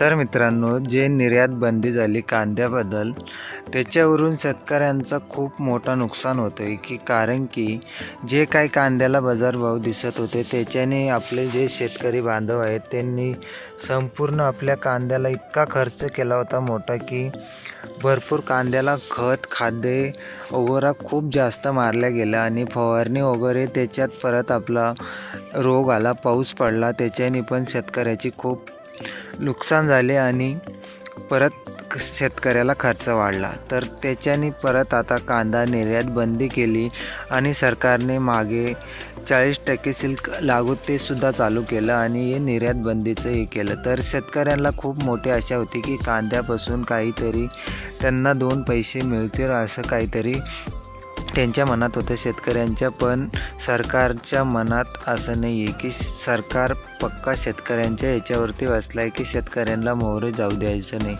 तर मित्रांनो जे निर्यात बंदी झाली कांद्याबद्दल त्याच्यावरून शेतकऱ्यांचा खूप मोठा नुकसान होतं आहे की कारण की जे काही कांद्याला बाजारभाव दिसत होते त्याच्याने आपले जे शेतकरी बांधव आहेत त्यांनी संपूर्ण आपल्या कांद्याला इतका खर्च केला होता मोठा की भरपूर कांद्याला खत खाद्य वगैरे खूप जास्त मारल्या गेल्या आणि फवारणी वगैरे त्याच्यात परत आपला रोग आला पाऊस पडला त्याच्याने पण शेतकऱ्याची खूप नुकसान झाले आणि परत शेतकऱ्याला खर्च वाढला. तर त्याच्याने परत आता कांदा निर्यात बंदी केली आणि सरकारने मागे चाळीस टक्के सिल्क लागू ते सुद्धा चालू केलं आणि हे निर्यात बंदीचं हे केलं. तर शेतकऱ्यांना खूप मोठी आशा होती की कांद्यापासून काहीतरी त्यांना दोन पैसे मिळतील असं काहीतरी त्यांच्या मनात होतं. शेतकऱ्यांच्या पण सरकारच्या मनात असं नाही आहे की सरकार पक्का शेतकऱ्यांच्या याच्यावरती बसला आहे की शेतकऱ्यांना मोहरे जाऊ द्यायचं नाही.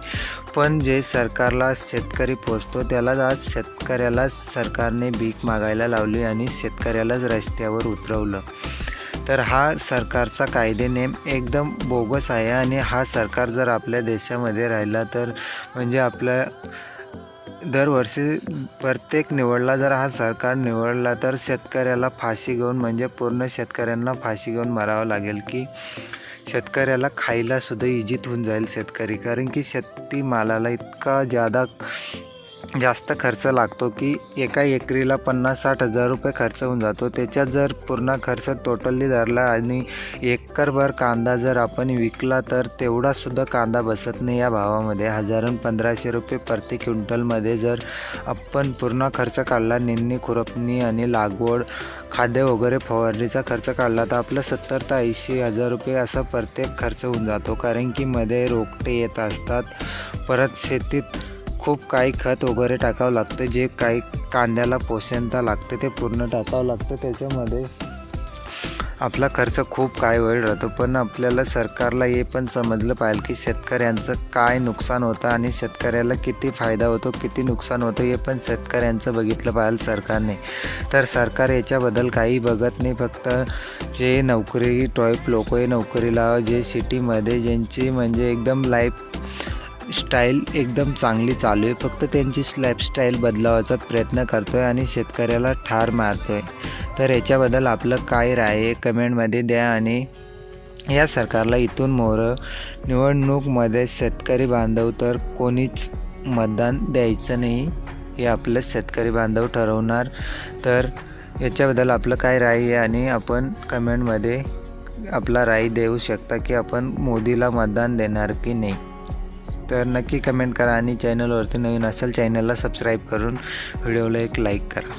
पण जे सरकारला शेतकरी पोचतो त्यालाच आज शेतकऱ्याला सरकारने भीक मागायला लावली आणि शेतकऱ्यालाच रस्त्यावर उतरवलं. तर हा सरकारचा कायदे नेम एकदम बोगस आहे आणि हा सरकार जर आपल्या देशामध्ये राहिला तर म्हणजे आपल्या दरवर्षी प्रत्येक निवडला जर हा सरकार निवडला तर शेतकऱ्याला फाशी घेऊन म्हणजे पूर्ण शेतकऱ्यांना फाशी घेऊन मारावं लागेल की शेतकऱ्याला खायला सुद्धा इजित होऊन जाईल शेतकरी. कारण की शेतीमालाला इतका जादा जास्त खर्च लागतो की एका एकरीला पन्नास साठ हजार रुपये खर्च होऊन जातो. त्याच्यात जर पूर्ण खर्च टोटली धरला आणि एकरभर कांदा जर आपण विकला तर तेवढासुद्धा कांदा बसत नाही या भावामध्ये. हजारून पंधराशे रुपये प्रति क्विंटलमध्ये जर आपण पूर्ण खर्च काढला निंदणी खुरपणी आणि लागवड खाद्य वगैरे फवारणीचा खर्च काढला तर आपलं सत्तर ते ऐंशी हजार रुपये असा प्रत्येक खर्च होऊन जातो. कारण की मध्ये रोपटे येत असतात परत शेतीत खूप काही खत वगैरे टाकावं लागतं. जे काही कांद्याला पोषणता लागते ते पूर्ण टाकावं लागतं. त्याच्यामध्ये आपला खर्च खूप काय वेळ राहतो. पण आपल्याला सरकारला हे पण समजलं पाहिजे की शेतकऱ्यांचं काय नुकसान होतं आणि शेतकऱ्याला किती फायदा होतो किती नुकसान होतं हे पण शेतकऱ्यांचं बघितलं पाहिजे सरकारने. तर सरकार याच्याबद्दल काही बघत नाही. फक्त जे नोकरी टॉईप लोक आहे नोकरीला जे सिटीमध्ये ज्यांची म्हणजे एकदम लाईफ स्टाईल एकदम चांगली चालू आहे. फक्त त्यांची लाईफस्टाईल बदलावाचा प्रयत्न करतो आहे आणि शेतकऱ्याला ठार मारतो आहे तर याच्याबद्दल आपलं काय राय आहे? कमेंटमध्ये द्या आणि या सरकारला इथून मोरं निवडणूकमध्ये शेतकरी बांधव तर कोणीच मतदान द्यायचं नाही हे आपलं शेतकरी बांधव ठरवणार. तर याच्याबद्दल आपलं काय राय आहे आणि आपण कमेंटमध्ये आपला राय देऊ शकता की आपण मोदीला मतदान देणार की नाही? तर नक्की कमेंट करा आणि चॅनलवरती नवीन असेल चॅनलला सबस्क्राईब करून व्हिडिओला एक लाईक करा.